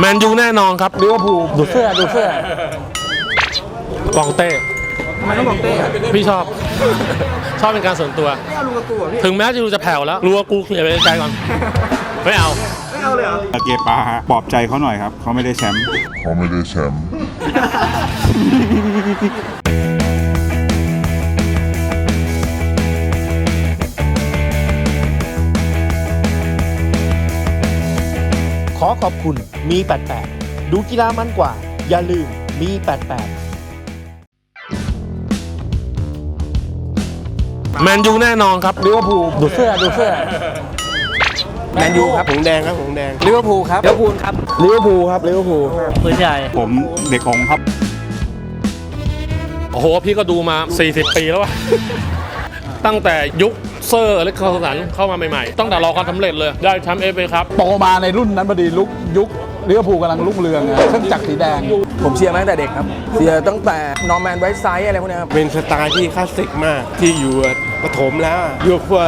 แมนยูแน่นอนครับลิเวอร์พูลดูเสื้อดูเสื้อกองเต้ทำไมต้องบอกเต้อะพี่ชอบ ชอบเป็นการส่วนตัว ไม่เอาลูกกระกูอะพี่ ถึงแม้จะดูจะแผ่วแล้วรู้ว่ากูเคลียร์ไปไกลก่อน ไม่เอา ไม่เอาเลยเหรอเกปาฮะปลอบใจเขาหน่อยครับ เขาไม่ได้แชมป์ เขาไม่ได้แชมป์ ขอขอบคุณมี 88 ดูกีฬามันกว่า อย่าลืมมี 88 แมนยูแน่นอนครับลิเวอร์พูลดูเสื้อดูเสื้อแมนยูครับหงแดงครับหงแดงลิเวอร์พูลครับลิเวอร์พูลครับลิเวอร์พูลครับลิเวอร์พูลปืนใหญ่ผมเด็กองค์ครับโอ้โหพี่ก็ดูมา 40 ปีแล้วอะตั้งแต่ยุค เซอร์อเล็กซานสันเข้ามาใหม่ๆ ตั้งแต่รอความสำเร็จเลย ได้แชมป์เอฟเอครับ โตมาในรุ่นนั้นพอดีลุกยุคลิเวอร์พูลกำลังรุ่งเรืองอะเครื่องจักรสีแดง ผมเชียร์มาตั้งแต่เด็กครับ เชียร์ตั้งแต่นอร์แมนไวท์ไซด์อะไรพวกเนี้ยครับ เป็นสไตล์ที่คลาสสิกมากที่อยู่ปฐมแล้วอะอยู่ครัว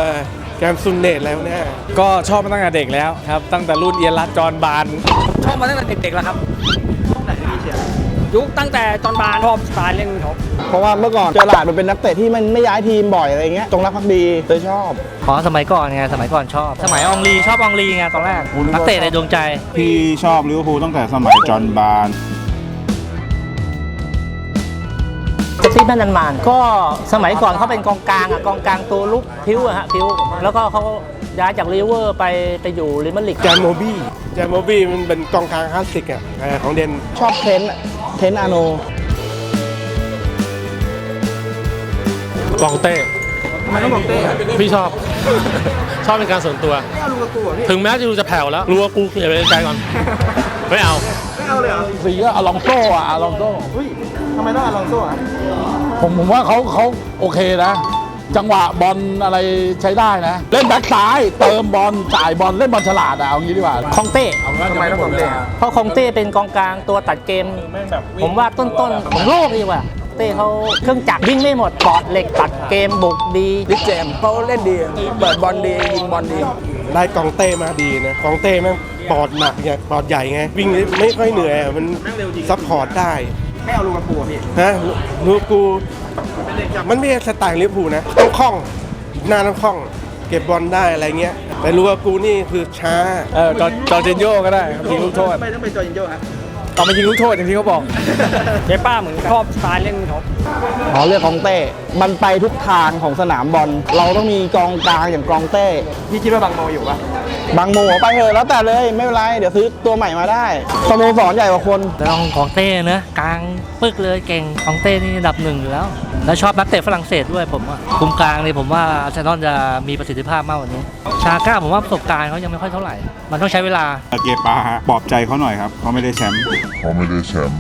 แกมซุนเนตแล้วเนี่ย ก็ชอบมาตั้งแต่เด็กแล้วครับ ตั้งแต่รุ่นเอียรัตจอห์นบาน ชอบมาตั้งแต่เด็กๆแล้วครับ ยุคตั้งแต่ตอนบานชอบสไตล์เล่นเขาเพราะว่าเมื่อก่อนเจอหลาดมันเป็นนักเตะที่มันไม่ย้ายทีมบ่อยอะไรเงี้ยจงรักภักดีเลยชอบขอสมัยก่อนไงสมัยก่อนชอบ สมัยอองลีชอบอองลีไงตอนแรกนักเตะในดวงใจ พี่ชอบลิเวอร์พูลตั้งแต่สมัยจอห์นบาร์นเจสซี่แมนนันมานก็สมัยก่อนเขาเป็นกองกลางอะกองกลางตัวลุกพิ้วอะฮะพิ้ว แล้วก็เขาย้ายจากลิเวอร์ไปไปอยู่ลิมาลิกแจมโมบี้แจมโมบี้มันเป็นกองกลางคลาสสิกอะเออของเดนชอบเทนต์ เทนต์อาโนกองเต้ทำไมต้องบอกเต้อะพี่ชอบ ชอบเป็นการส่วนตัว ไม่เอาลูกกระกูอะพี่ถึงแม้จะดูจะแผ่วแล้วรู้ว่ากูเคลียร์ไปไกลก่อน ไม่เอา ไม่เอาเลยเหรอสีก็อลองโซ่อะอลองโซ่ เฮ้ยทำไมต้องอลองโซ่อะผมผมว่าเขาเขาโอเคนะ จังหวะบอลอะไรใช้ได้นะ เล่นแบ็คซ้ายเติมบอลจ่ายบอลเล่นบอลฉลาดอะเอางี้ดีกว่า คองเต้ ทำไมต้องบอกเต้อะเพราะคองเต้เป็นกองกลางตัวตัดเกม ผมว่าต้นๆของโลกดีกว่า เต้เขาเครื่องจักรวิ่งไม่หมดปอดเหล็กตัดเกมบุกดี ลิกเจมส์เขาเล่นดี เปิดบอลดียิงบอลดี ได้กองเต้มาดีนะกองเต้แม่งปอดหนักเนี่ยปอดใหญ่ไงวิ่งไม่ค่อยเหนื่อยอะมันซัพพอร์ตได้ ไม่เอาลูกกระกูอะพี่ ฮะลูกกูมันไม่ใช่สไตล์ลิเวอร์พูลนะต้องคล่องหน้าต้องคล่อง เก็บบอลได้อะไรเงี้ย แต่ลูกกูนี่คือช้า เออจอจอร์จินโยก็ได้ครับยิงลูกโทษทำไมต้องเป็นจอร์จินโญ่ฮะ ตอนมายิงลูกโทษอย่างที่เขาบอกเจป้าเหมือนกันชอบสไตล์เล่นเขาอ๋อเรียกกองเต้ มันไปทุกทางของสนามบอล เราต้องมีกองกลางอย่างกองเต้ พี่คิดว่าบางโมอยู่ปะ บางโมไปเถอะแล้วแต่เลยไม่เป็นไร เดี๋ยวซื้อตัวใหม่มาได้สโมสรใหญ่กว่าคนลองของเต้เนอะกลางปึกเลยเก่งของเต้นี่อันดับหนึ่งอยู่แล้ว แล้วชอบนักเตะฝรั่งเศสด้วยผมว่าคุมกลางนี่ผมว่าอาร์เซนอลจะมีประสิทธิภาพมากกว่านี้ ชาก้าผมว่าประสบการณ์เขายังไม่ค่อยเท่าไหร่ มันต้องใช้เวลาเกปาฮะปลอบใจเขาหน่อยครับเขาไม่ได้แชมป์เขาไม่ได้แชมป์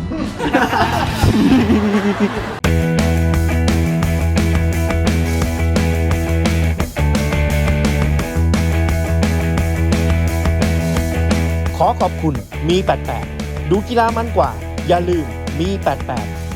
ขอขอบคุณมี 88 ดูกีฬามันกว่า อย่าลืมมี 88